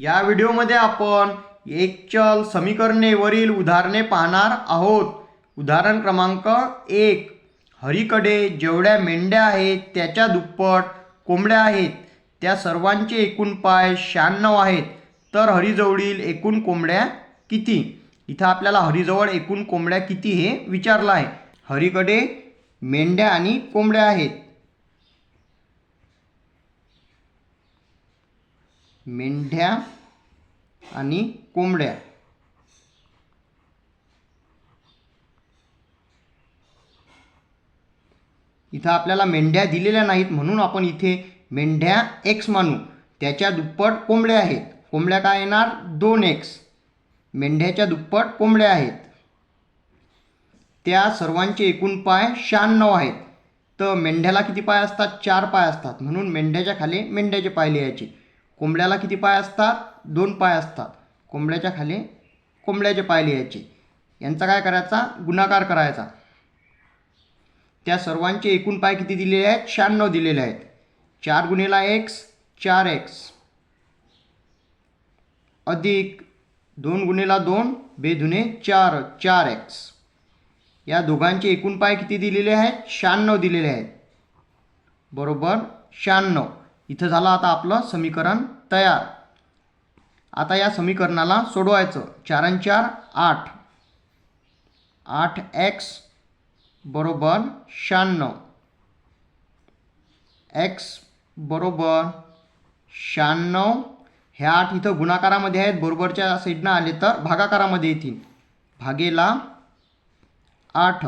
या व्हिडिओमध्ये आपण एक चल समीकरणेवरील उदाहरणे पाहणार आहोत. उदाहरण क्रमांक एक. हरीकडे जेवढ्या मेंढ्या आहेत त्याच्या दुप्पट कोंबड्या आहेत. त्या सर्वांचे एकूण पाय शहाण्णव आहेत. तर हरीजवळील एकूण कोंबड्या किती? इथं आपल्याला हरीजवळ एकूण कोंबड्या किती हे विचारलं आहे. हरीकडे मेंढ्या आणि कोंबड्या आहेत. मेंढ्या आणि कोंबड्या. इथं आपल्याला मेंढ्या दिलेल्या नाहीत म्हणून आपण इथे मेंढ्या एक्स मानू. त्याच्या दुप्पट कोंबड्या आहेत. कोंबड्या काय येणार? दोन एक्स मेंढ्याच्या दुप्पट कोंबड्या आहेत. त्या सर्वांचे एकूण पाय शहाण्णव आहेत. तर मेंढ्याला किती पाय असतात? चार पाय असतात. म्हणून मेंढ्याच्या खाली मेंढ्याचे पाय लिहायचे. कोंबड्याला किती पाय असतात? दोन पाय असतात. कोंबड्याच्या खाली कोंबड्याचे पाय लिहायचे. यांचा काय करायचा? गुणाकार करायचा. त्या सर्वांचे एकूण पाय किती दिलेले आहेत? शहाण्णव दिलेले आहेत. चार गुणेला एक्स चार एक्स. अधिक दोन गुणेला दोन बेधुने चार चार एक्स. या दोघांचे एकूण पाय किती दिलेले आहेत? शहाण्णव दिलेले आहेत. बरोबर? शहाण्णव. इथं झालं आता आपलं समीकरण तयार. आता या समीकरणाला सोडवायचं. चार चार आठ. आठ एक्स बरोबर शहाण्णव. एक्स बरोबर शहाण्णव. ह्या आठ इथं गुणाकारामध्ये आहेत. बरोबरच्या साईडनं आले तर भागाकारामध्ये येतील. भागेला आठ.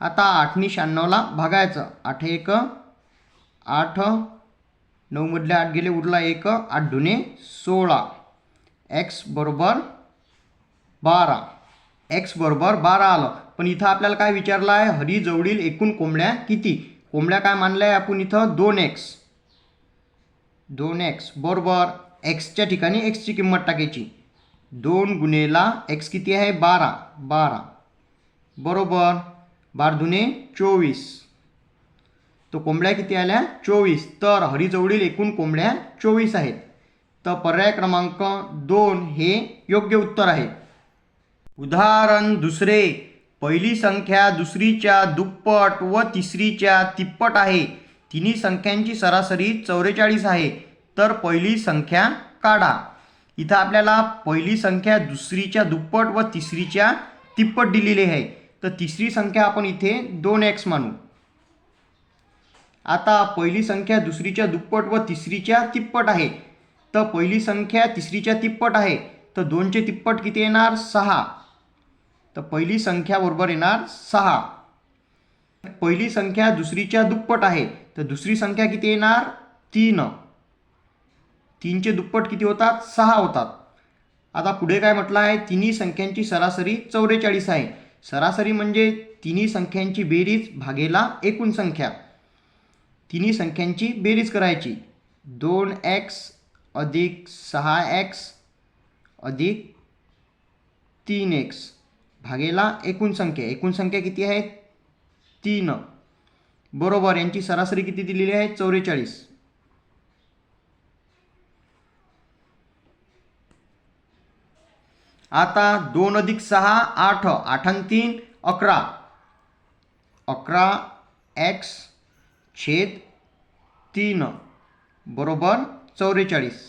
आता आठनी शहाण्णवला भागायचं. आठ एक आठ नऊमधले आठ गेले उरला एक आठ दुने सोळा. एक्स बरोबर बारा. एक्स बरोबर बारा आलं. पण इथं आपल्याला काय विचारलं आहे? हरी जवळील एकूण कोंबड्या किती? कोंबड्या काय मानल्या आहे आपण इथं? दोन एक्स दोन एक्स बरोबर. एक्सच्या ठिकाणी एक्सची किंमत टाकायची. दोन गुणेला एक्स किती आहे? बारा. बारा. बरोबर. बार दुने चोवीस. तो कोंबड्या किती आल्या? चोवीस. तर हरिजवळील एकूण कोंबड्या चोवीस आहेत. तर पर्याय क्रमांक दोन हे योग्य उत्तर आहे. उदाहरण दुसरे. पहिली संख्या दुसरीच्या दुप्पट व तिसरीच्या तिप्पट आहे. तिन्ही संख्यांची सरासरी चौवेचाळीस आहे. तर पहिली संख्या काढा. इथं आपल्याला पहिली संख्या दुसरीच्या दुप्पट व तिसरीच्या तिप्पट दिलेली आहे. तर तिसरी संख्या आपण इथे दोन एक्स मानू. आता पहिली संख्या दुसरीच्या दुप्पट व तिसरीच्या तिप्पट आहे. तर पहिली संख्या तिसरीच्या तिप्पट आहे. तर दोनचे तिप्पट किती येणार? सहा. तर पहिली संख्या बरोबर येणार सहा. पहिली संख्या दुसरीच्या दुप्पट आहे. तर दुसरी संख्या किती येणार? तीन. तीनचे दुप्पट किती होतात? सहा होतात. आता पुढे काय म्हटलं आहे? तिन्ही संख्यांची सरासरी चौवेचाळीस आहे. सरासरी म्हणजे तिन्ही संख्यांची बेरीज भागेला एकूण संख्या. तिन्ही संख्यांची बेरीज करायची. दोन एक्स अधिक सहा एक्स अधिक तीन एक्स भागेला एकूण संख्या. एकूण संख्या किती आहे? तीन. बरोबर यांची सरासरी किती दिलेली आहे? चौवेचाळीस. आता दोन अधिक सहा आठ. आठ तीन अकरा. अकरा एक्स छेद तीन बरोबर चौवेचाळीस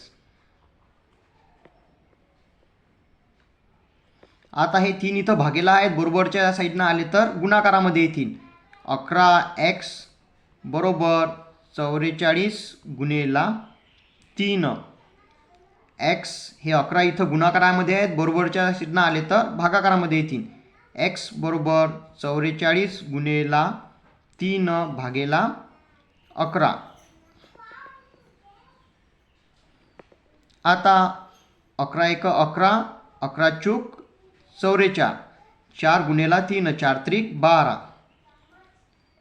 आता हे तीन इथं भागेला आहेत बरोबरच्या साईडनं आले तर गुणाकारामध्ये येतील अकरा एक्स बरोबर चौवेचाळीस गुणेला तीन. एक्स हे अकरा इथं गुणाकारामध्ये आहेत बरोबरच्या साईडनं आले तर भागाकारामध्ये येतील एक्स बरोबर चौवेचाळीस गुणेला तीन भागेला अकरा. आता अकरा एक अकरा अकरा चूक चौवेचाळ चार गुणेला तीन चार त्रिक बारा.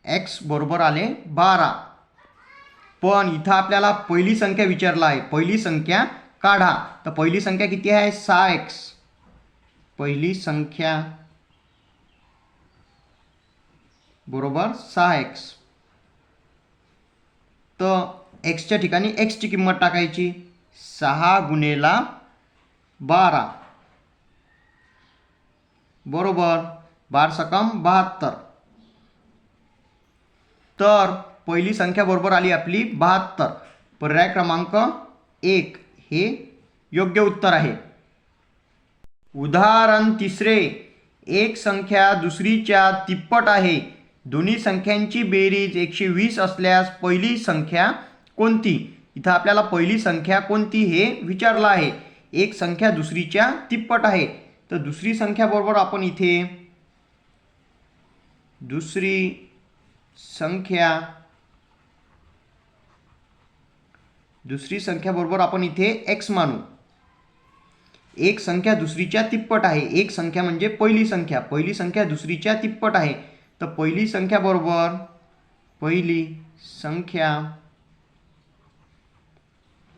एक्स बरोबर आले बारा. पण इथं आपल्याला पहिली संख्या विचारला आहे. पहिली संख्या काढा. तर पहिली संख्या किती आहे? सहा एक्स पहिली संख्या बरोबर सहा एक्स तर एक्सच्या ठिकाणी एक्सची किंमत टाकायची. सहा गुणेला बारा. बरोबर. बार सकम बहात्तर. तर पहिली संख्या बरोबर आली आपली बहात्तर. पर्याय क्रमांक एक. हे योग्य उत्तर आहे. उदाहरण तिसरे. एक संख्या दुसरीच्या तिप्पट आहे. दोन्ही संख्यांची बेरीज एकशे वीस असल्यास पहिली संख्या कोणती? इथं आपल्याला पहिली संख्या कोणती हे विचारलं आहे. एक संख्या दुसरीच्या तिप्पट आहे. तर दुसरी संख्या बरोबर आपण इथे दुसरी संख्या दुसरी संख्या बरोबर आपण इथे एक्स मानू. एक संख्या दुसरीच्या तिप्पट आहे. एक संख्या म्हणजे पहिली संख्या. पहिली संख्या दुसरीच्या तिप्पट आहे. तर पहिली संख्या बरोबर पहिली संख्या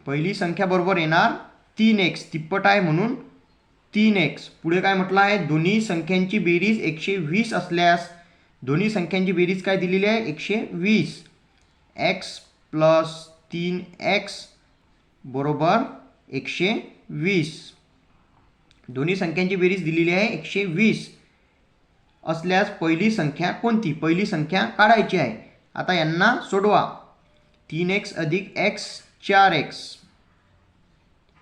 पहिली संख्या बरोबर येणार तीन एक्स तिप्पट आहे म्हणून तीन एक्स पुढे काय म्हटलं आहे? दोन्ही संख्यांची बेरीज एकशे वीस असल्यास दोन्ही संख्यांची बेरीज काय दिलेली आहे? एकशे वीस. एक्स प्लस तीन एक्स बरोबर एकशे वीस. दोन्ही संख्यांची बेरीज दिलेली आहे एकशे वीस. असल्यास पहिली संख्या कोणती? पहिली संख्या काढायची आहे. आता यांना सोडवा. तीन एक्स अधिक एक्स चार एक्स.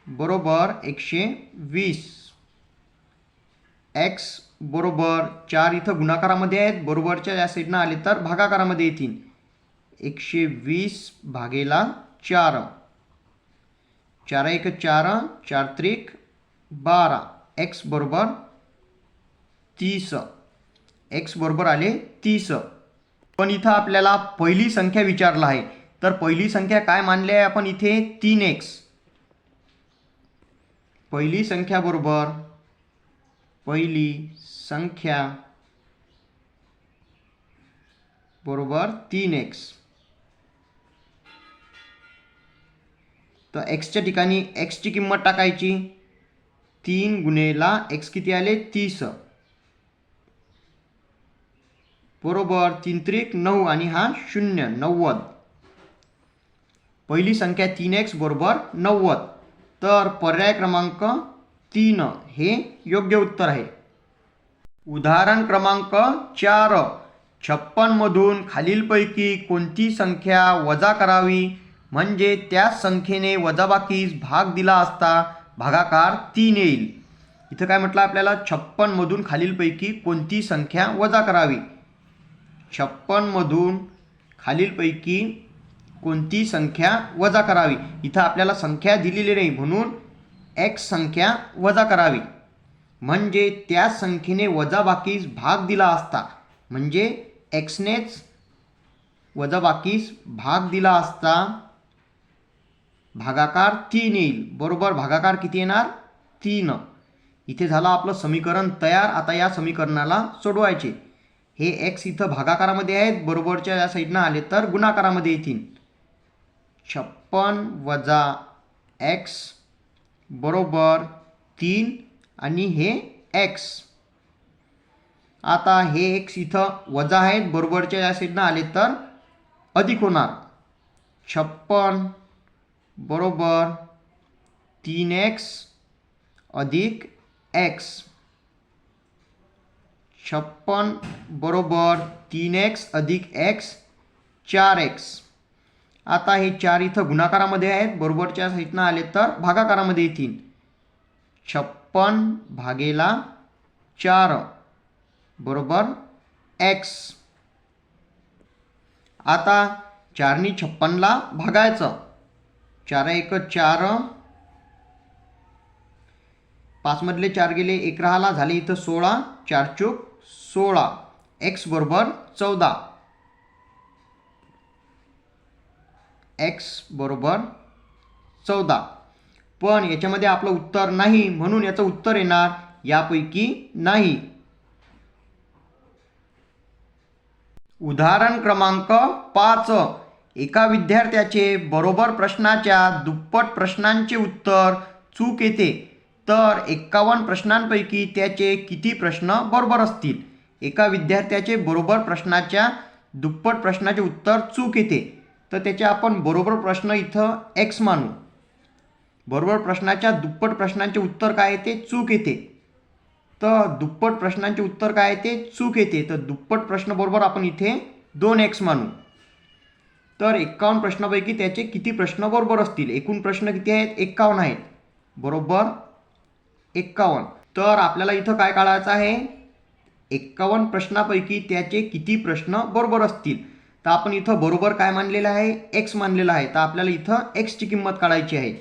बरोबर एकशे वीस. एक्स बरोबर चार इथं गुणाकारामध्ये आहेत. बरोबरच्या या साईडनं आले तर भागाकारामध्ये येतील. एकशे वीस भागेला चार. चार एक चार चार त्रिक बारा. एक्स बरोबर तीस. एक्स बरोबर आले तीस. पण इथं आपल्याला पहिली संख्या विचारला आहे. तर पहिली संख्या काय मानली आहे आपण इथे? तीन एक्स पहिली संख्या बरोबर पहिली संख्या बरोबर तीन एक्स तर एक्सच्या ठिकाणी एक्सची किंमत टाकायची. तीन गुणेला एक्स किती आले? तीस. बरोबर तीन त्रिक नऊ आणि हा शून्य नव्वद. पहिली संख्या तीन एक्स बरोबर नव्वद. तर पर्याय क्रमांक तीन हे योग्य उत्तर आहे. उदाहरण क्रमांक चार छप्पनमधून खालीलपैकी कोणती संख्या वजा करावी? म्हणजे त्या संख्येने वजाबाकीस भाग दिला असता भागाकार तीन येईल. इथं काय म्हटलं आपल्याला? छप्पनमधून खालीलपैकी कोणती संख्या वजा करावी? छप्पनमधून खालीलपैकी कोणती संख्या वजा करावी? इथं आपल्याला संख्या दिलेली नाही म्हणून एक्स संख्या वजा करावी. म्हणजे त्या संख्येने वजाबाकीस भाग दिला असता. म्हणजे एक्सनेच वजाबाकीस भाग दिला असता. भागाकार तीन येईल. बरोबर भागाकार किती येणार? तीन. इथे झालं आपलं समीकरण तयार. आता या समीकरणाला सोडवायचे. हे एक्स इथं भागाकारामध्ये आहेत बरोबरच्या या साईडनं आले तर गुणाकारामध्ये येतील. छप्पन वजा एक्स बरोबर तीन आणि हे एक्स आता हे एक्स इथं वजा आहेत बरोबरच्या या साईडनं आले तर अधिक होणार. छप्पन बरोबर तीन एक्स अधिक एक्स छप्पन बरोबर तीन एक्स अधिक एक्स चार एक्स आता हे चार इथं गुणाकारामध्ये आहेत. बरोबरच्या साईडनं आले तर भागाकारामध्ये येतील. छप्पन भागेला चार बरोबर एक्स आता चारनी छप्पनला भागायचं. चार एक चार. पाचमधले चार गेले एक राहाला झाले इथं सोळा चार चूक. सोळा. एक्स बरोबर चौदा. एक्स बरोबर चौदा. पण याच्यामध्ये आपलं उत्तर नाही म्हणून याचं उत्तर येणार यापैकी नाही. उदाहरण क्रमांक पाच. एका विद्यार्थ्याचे बरोबर प्रश्नाच्या दुप्पट प्रश्नांचे उत्तर चूक येते. तर एक्कावन्न प्रश्नांपैकी त्याचे किती प्रश्न बरोबर असतील? एका विद्यार्थ्याचे बरोबर प्रश्नाच्या दुप्पट प्रश्नाचे उत्तर चूक येते. तर त्याचे आपण बरोबर प्रश्न इथं एक्स मानू. बरोबर प्रश्नाच्या दुप्पट प्रश्नांचे उत्तर काय येते? चूक येते. तर दुप्पट प्रश्नांचे उत्तर काय येते? चूक येते. तर दुप्पट प्रश्न बरोबर आपण इथे दोन एक्स मानू. तर एक्कावन्न प्रश्नापैकी त्याचे किती प्रश्न बरोबर असतील? एकूण प्रश्न किती आहेत? एक्कावन्न आहेत. बरोबर एक्कावन्न तर आपल्याला इथं काय काढायचं आहे? एक्कावन्न प्रश्नापैकी त्याचे किती प्रश्न बरोबर असतील? तर आपण इथं बरोबर काय मानलेलं आहे? एक्स मानलेलं आहे. तर आपल्याला इथं एक्सची किंमत काढायची आहे.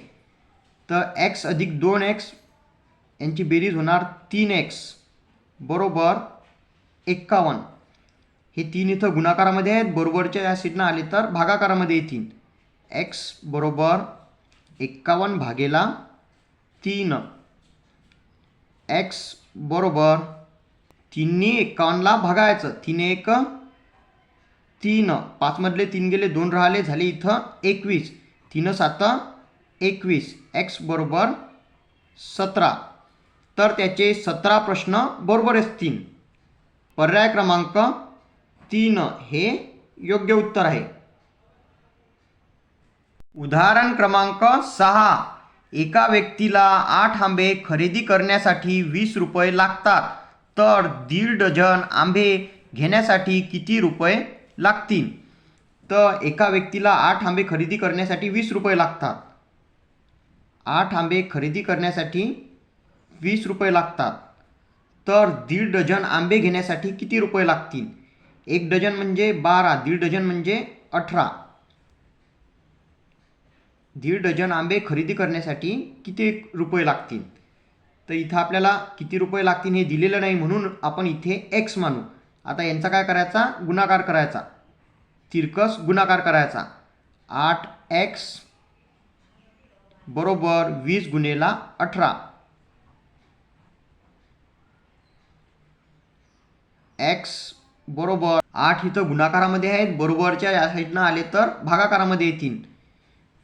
तर एक्स अधिक दोन एक्स यांची बेरीज होणार तीन एक्स बरोबर एक्कावन्न हे तीन इथं गुणाकारामध्ये आहेत. बरोबरच्या या सीटनं आले तर भागाकारामध्ये येतील एक्स बरोबर एक्कावन्न भागेला तीन. एक्स बरोबर तिन्ही एकावन्नला भागायचं. तीन एक तीन. पाचमधले तीन गेले दोन राहिले झाले इथं एकवीस. तीन सात एकवीस. एक्स बरोबर सतरा. तर त्याचे सतरा प्रश्न बरोबर असतील पर्याय क्रमांक तीन हे योग्य उत्तर आहे. उदाहरण क्रमांक सहा. एका व्यक्तीला आठ आंबे खरेदी करण्यासाठी वीस रुपये लागतात तर दीड डझन आंबे घेण्यासाठी किती रुपये लागतील? तर एका व्यक्तीला आठ आंबे खरेदी करण्यासाठी वीस रुपये लागतात. आठ आंबे खरेदी करण्यासाठी वीस रुपये लागतात. तर दीड डझन आंबे घेण्यासाठी किती रुपये लागतील? एक डझन म्हणजे बारा दीड डझन म्हणजे अठरा. दीड डझन आंबे खरेदी करण्यासाठी किती रुपये लागतील? तर इथं आपल्याला किती रुपये लागतील हे दिलेलं नाही म्हणून आपण इथे एक्स मानू. आता यांचा काय करायचा? गुणाकार करायचा. तिरकस गुणाकार करायचा. आठ एक्स बरोबर वीस गुणेला अठरा. एक्स बरोबर आठ इथं गुणाकारामध्ये आहेत. बरोबरच्या या साईडनं आले तर भागाकारामध्ये येतील.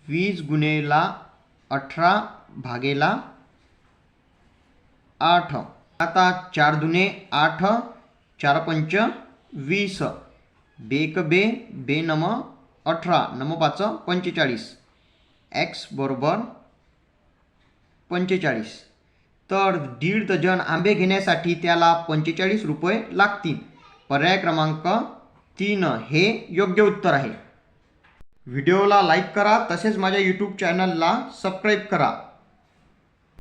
वीस गुणेला अठरा भागेला आठ. आता चार दुने आठ चार पंच वीस. बेक बे बे नम अठरा. नम पाच पंचेचाळीस. एक्स बरोबर पंचेचाळीस. तर दीड डझन आंबे घेण्यासाठी त्याला पंचेचाळीस रुपये लागतील. पर्याय क्रमांक तीन हे योग्य उत्तर आहे. व्हिडिओला लाईक करा तसेच माझ्या यूट्यूब चॅनलला सबस्क्राईब करा.